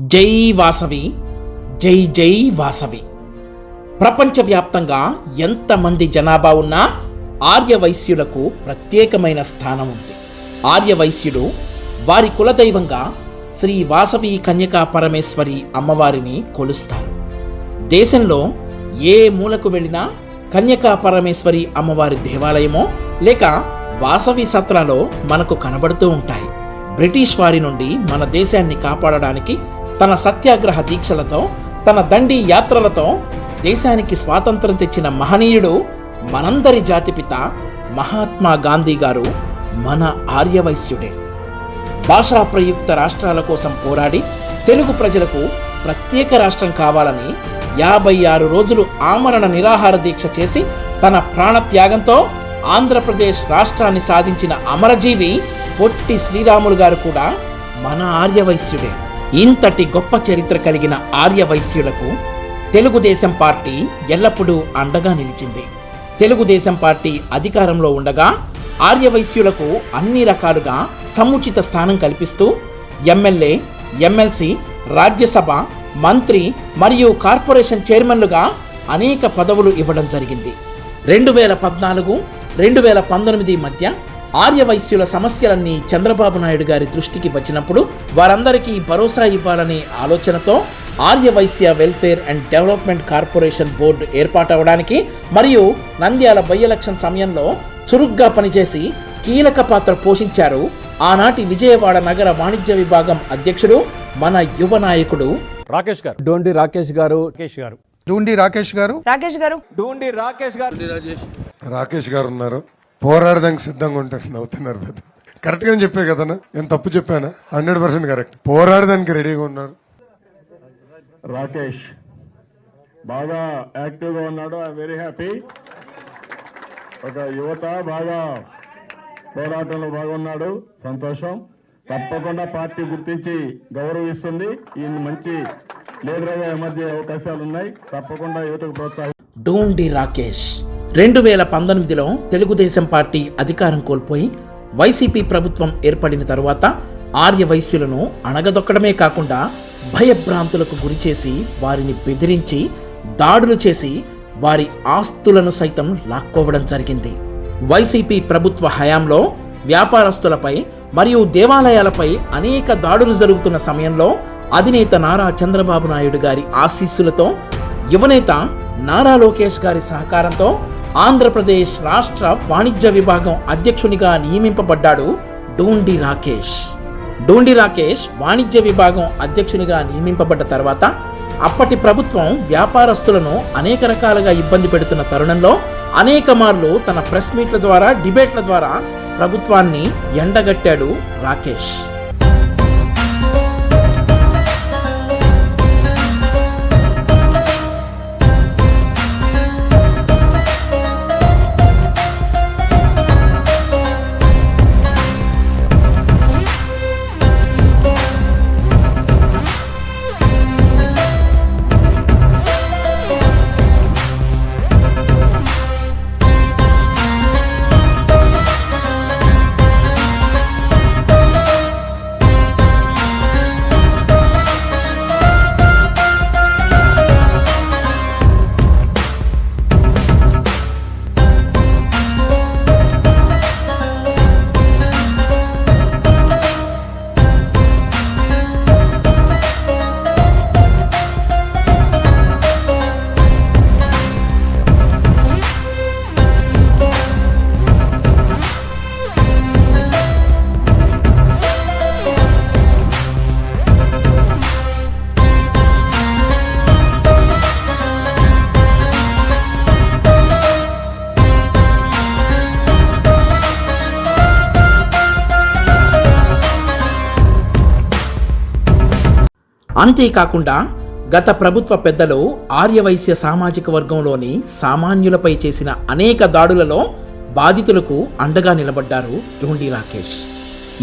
జై వాసవి జై జై వాసవి. ప్రపంచవ్యాప్తంగా ఎంతమంది జనాభా ఉన్నా ఆర్యవైశ్యులకు ప్రత్యేకమైన స్థానం ఉంది. ఆర్యవైశ్యుడు వారి కులదైవంగా శ్రీ వాసవి కన్యకా పరమేశ్వరి అమ్మవారిని కొలుస్తారు. దేశంలో ఏ మూలకు వెళ్ళినా కన్యకా పరమేశ్వరి అమ్మవారి దేవాలయమో లేక వాసవి సత్రాలో మనకు కనబడుతూ ఉంటాయి. బ్రిటిష్ వారి నుండి మన దేశాన్ని కాపాడడానికి తన సత్యాగ్రహ దీక్షలతో తన దండి యాత్రలతో దేశానికి స్వాతంత్రం తెచ్చిన మహనీయుడు మనందరి జాతిపిత మహాత్మా గాంధీ గారు మన ఆర్యవైశ్యుడే. భాషా ప్రయుక్త రాష్ట్రాల కోసం పోరాడి తెలుగు ప్రజలకు ప్రత్యేక రాష్ట్రం కావాలని యాభై ఆరు రోజులు ఆమరణ నిరాహార దీక్ష చేసి తన ప్రాణత్యాగంతో ఆంధ్రప్రదేశ్ రాష్ట్రాన్ని సాధించిన అమరజీవి పొట్టి శ్రీరాములు గారు కూడా మన ఆర్యవైశ్యుడే. ఇంతటి గొప్ప చరిత్ర కలిగిన ఆర్యవైశ్యులకు తెలుగుదేశం పార్టీ ఎల్లప్పుడూ అండగా నిలిచింది. తెలుగుదేశం పార్టీ అధికారంలో ఉండగా ఆర్యవైశ్యులకు అన్ని రకాలుగా సముచిత స్థానం కల్పిస్తూ ఎమ్మెల్యే ఎమ్మెల్సీ రాజ్యసభ మంత్రి మరియు కార్పొరేషన్ చైర్మన్లుగా అనేక పదవులు ఇవ్వడం జరిగింది. రెండు వేల పద్నాలుగు రెండు వేల పంతొమ్మిది మధ్య ఆర్యవైశ్యుల సమస్యలన్నీ చంద్రబాబు నాయుడు గారి దృష్టికి వచ్చినప్పుడు వారందరికీ భరోసా ఇవ్వాలనే ఆలోచనతో Aryavaishya welfare and development corporation board ఏర్పాటవడానికి మరియు నంద్యాల బై ఎలక్షన్ సమయంలో చురుగ్గా పనిచేసి కీలక పాత్ర పోషించారు ఆనాటి విజయవాడ నగర వాణిజ్య విభాగం అధ్యక్షుడు మన యువ నాయకుడు. రాకేష్ గారు. డోండి రాకేష్ గారు. రాకేష్ గారు. డూండి రాకేష్ గారు. రాకేష్ గారు. డూండి రాకేష్ గారు. రాకేష్ గారు ఉన్నారు. పోరాడడానికి సిద్ధంగా ఉంటారు. నవ్వుతున్నారు పెద్ద. కరెక్ట్గా చెప్పే కదా నేను తప్పు చెప్పానా? హండ్రెడ్ పర్సెంట్ కరెక్ట్ పోరాడడానికి రెడీగా ఉన్నారు. రాకేష్ బాగా యాక్టివ్గా ఉన్నాడు. ఐ వెరీ హ్యాపీ ఒక యువత బాగా పోరాటంలో బాగున్నాడు. సంతోషం. తప్పకుండా పార్టీ గుర్తించి గౌరవిస్తుంది. ఈయన మంచి లీడర్గా మధ్య అవకాశాలు ఉన్నాయి తప్పకుండా యువతకు ప్రోత్సహి డోండి రాకేష్ రెండు వేల పంతొమ్మిదిలో తెలుగుదేశం పార్టీ అధికారం కోల్పోయి వైసీపీ ప్రభుత్వం ఏర్పడిన తరువాత ఆర్య వైశ్యులను అణగదొక్కడమే కాకుండా భయభ్రాంతులకు గురిచేసి వారిని బెదిరించి దాడులు చేసి వారి ఆస్తులను సైతం లాక్కోవడం జరిగింది. వైసీపీ ప్రభుత్వ హయాంలో వ్యాపారస్తులపై మరియు దేవాలయాలపై అనేక దాడులు జరుగుతున్న సమయంలో అధినేత నారా చంద్రబాబు నాయుడు గారి ఆశీస్సులతో యువనేత నారా లోకేష్ గారి సహకారంతో ఆంధ్రప్రదేశ్ రాష్ట్ర వాణిజ్య విభాగం అధ్యక్షునిగా నియమింపబడ్డాడు డూండి రాకేష్. డూండి రాకేష్ వాణిజ్య విభాగం అధ్యక్షునిగా నియమింపబడ్డ తర్వాత అప్పటి ప్రభుత్వం వ్యాపారస్తులను అనేక రకాలుగా ఇబ్బంది పెడుతున్న తరుణంలో అనేక మార్లు తన ప్రెస్ మీట్ల ద్వారా డిబేట్ల ద్వారా ప్రభుత్వాన్ని ఎండగట్టాడు రాకేష్. అంతేకాకుండా గత ప్రభుత్వ పెద్దలు ఆర్యవైశ్య సామాజిక వర్గంలోని సామాన్యులపై చేసిన అనేక దాడులలో బాధితులకు అండగా నిలబడ్డారు డోండి రాకేష్.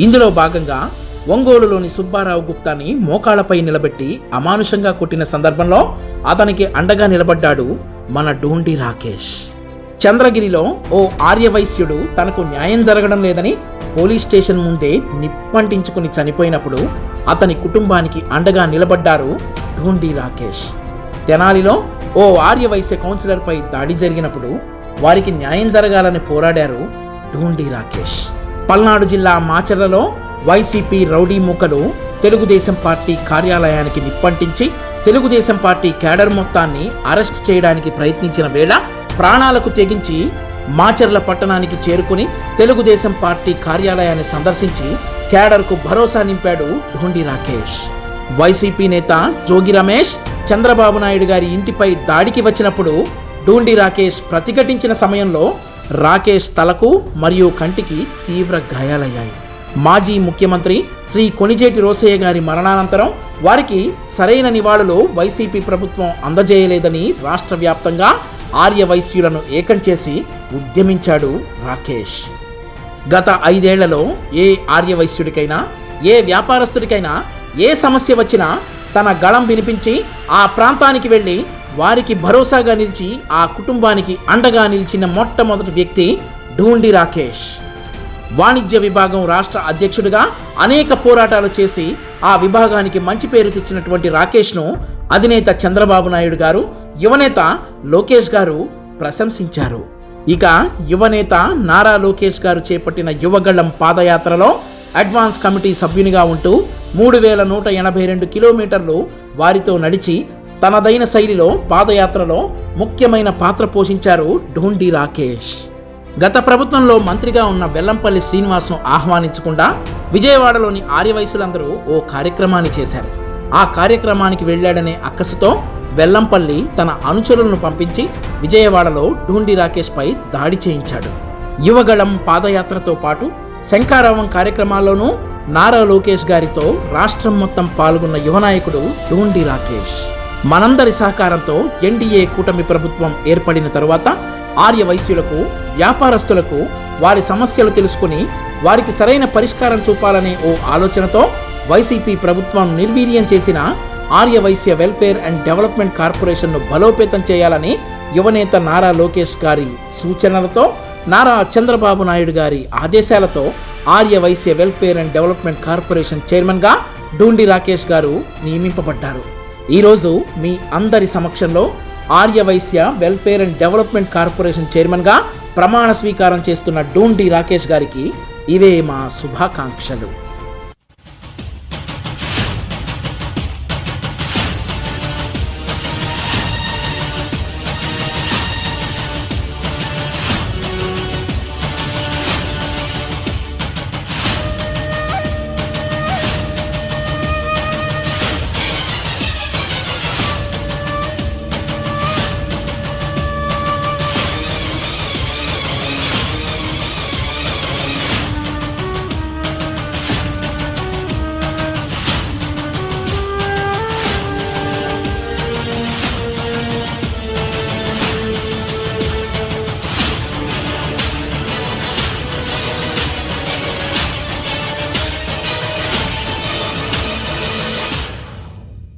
ఇందులో భాగంగా ఒంగోలులోని సుబ్బారావు గుప్తాని మోకాళ్ళపై నిలబెట్టి అమానుషంగా కొట్టిన సందర్భంలో అతనికి అండగా నిలబడ్డాడు మన డోండి రాకేష్. చంద్రగిరిలో ఓ ఆర్యవైశ్యుడు తనకు న్యాయం జరగడం లేదని పోలీస్ స్టేషన్ ముందే నిప్పంటించుకుని చనిపోయినప్పుడు అతని కుటుంబానికి అండగా నిలబడ్డారు ఢూండి రాకేష్. తెనాలిలో ఓ ఆర్యవైశ్య కౌన్సిలర్పై దాడి జరిగినప్పుడు వారికి న్యాయం జరగాలని పోరాడారు ఢూండి రాకేష్. పల్నాడు జిల్లా మాచర్లలో వైసీపీ రౌడీ మూకలు తెలుగుదేశం పార్టీ కార్యాలయానికి నిప్పంటించి తెలుగుదేశం పార్టీ క్యాడర్ మొత్తాన్ని అరెస్ట్ చేయడానికి ప్రయత్నించిన వేళ ప్రాణాలకు తెగించి మాచర్ల పట్టణానికి చేరుకుని తెలుగుదేశం పార్టీ కార్యాలయాన్ని సందర్శించి కేడర్కు భరోసా నింపాడు ఢోండి రాకేష్. వైసీపీ నేత జోగి రమేష్ చంద్రబాబు నాయుడు గారి ఇంటిపై దాడికి వచ్చినప్పుడు డూండి రాకేష్ ప్రతిఘటించిన సమయంలో రాకేష్ తలకు మరియు కంటికి తీవ్ర గాయాలయ్యాయి. మాజీ ముఖ్యమంత్రి శ్రీ కొణిజేటి రోసయ్య గారి మరణానంతరం వారికి సరైన నివాళులు వైసీపీ ప్రభుత్వం అందజేయలేదని రాష్ట్ర వ్యాప్తంగా ఆర్యవైశ్యులను ఏకం చేసి ఉద్యమించాడు రాకేష్. గత ఐదేళ్ళలో ఏ ఆర్యవైశ్యుడికైనా ఏ వ్యాపారస్తుడికైనా ఏ సమస్య వచ్చినా తన గళం వినిపించి ఆ ప్రాంతానికి వెళ్ళి వారికి భరోసాగా నిలిచి ఆ కుటుంబానికి అండగా నిలిచిన మొట్టమొదటి వ్యక్తి ఢూండి రాకేష్. వాణిజ్య విభాగం రాష్ట్ర అధ్యక్షుడిగా అనేక పోరాటాలు చేసి ఆ విభాగానికి మంచి పేరు తెచ్చినటువంటి రాకేష్ను అధినేత చంద్రబాబు నాయుడు గారు యువనేత లోకేష్ గారు ప్రశంసించారు. ఇక యువనేత నారా లోకేష్ గారు చేపట్టిన యువగళ్ళం పాదయాత్రలో అడ్వాన్స్ కమిటీ సభ్యునిగా ఉంటూ మూడు వేల నూట ఎనభై రెండు కిలోమీటర్లు వారితో నడిచి తనదైన శైలిలో పాదయాత్రలో ముఖ్యమైన పాత్ర పోషించారు ఢూండి రాకేష్. గత ప్రభుత్వంలో మంత్రిగా ఉన్న వెల్లంపల్లి శ్రీనివాస్ను ఆహ్వానించకుండా విజయవాడలోని ఆర్యవయసులందరూ ఓ కార్యక్రమాన్ని చేశారు. ఆ కార్యక్రమానికి వెళ్ళాడనే అక్కసుతో వెల్లంపల్లి తన అనుచరులను పంపించి విజయవాడలో ఢూండి రాకేష్పై దాడి చేయించాడు. యువగళం పాదయాత్రతో పాటు శంకారావం కార్యక్రమాల్లోనూ నారా లోకేష్ గారితో రాష్ట్రం మొత్తం పాల్గొన్న యువనాయకుడు ఢూండి రాకేష్. మనందరి సహకారంతో ఎన్డీఏ కూటమి ప్రభుత్వం ఏర్పడిన తరువాత ఆర్య వైశ్యులకు వ్యాపారస్తులకు వారి సమస్యలు తెలుసుకుని వారికి సరైన పరిష్కారం చూపాలనే ఓ ఆలోచనతో వైసీపీ ప్రభుత్వం నిర్వీర్యం చేసిన Arya Vaishya welfare and development కార్పొరేషన్ను బలోపేతం చేయాలని యువనేత నారా లోకేష్ గారి సూచనలతో నారా చంద్రబాబు నాయుడు గారి ఆదేశాలతో Arya Vaishya welfare and development corporation చైర్మన్గా డూండి రాకేష్ గారు నియమింపబడ్డారు. ఈరోజు మీ అందరి సమక్షంలో Arya Vaishya welfare and development corporation చైర్మన్గా ప్రమాణ స్వీకారం చేస్తున్న డూండి రాకేష్ గారికి ఇవే మా శుభాకాంక్షలు.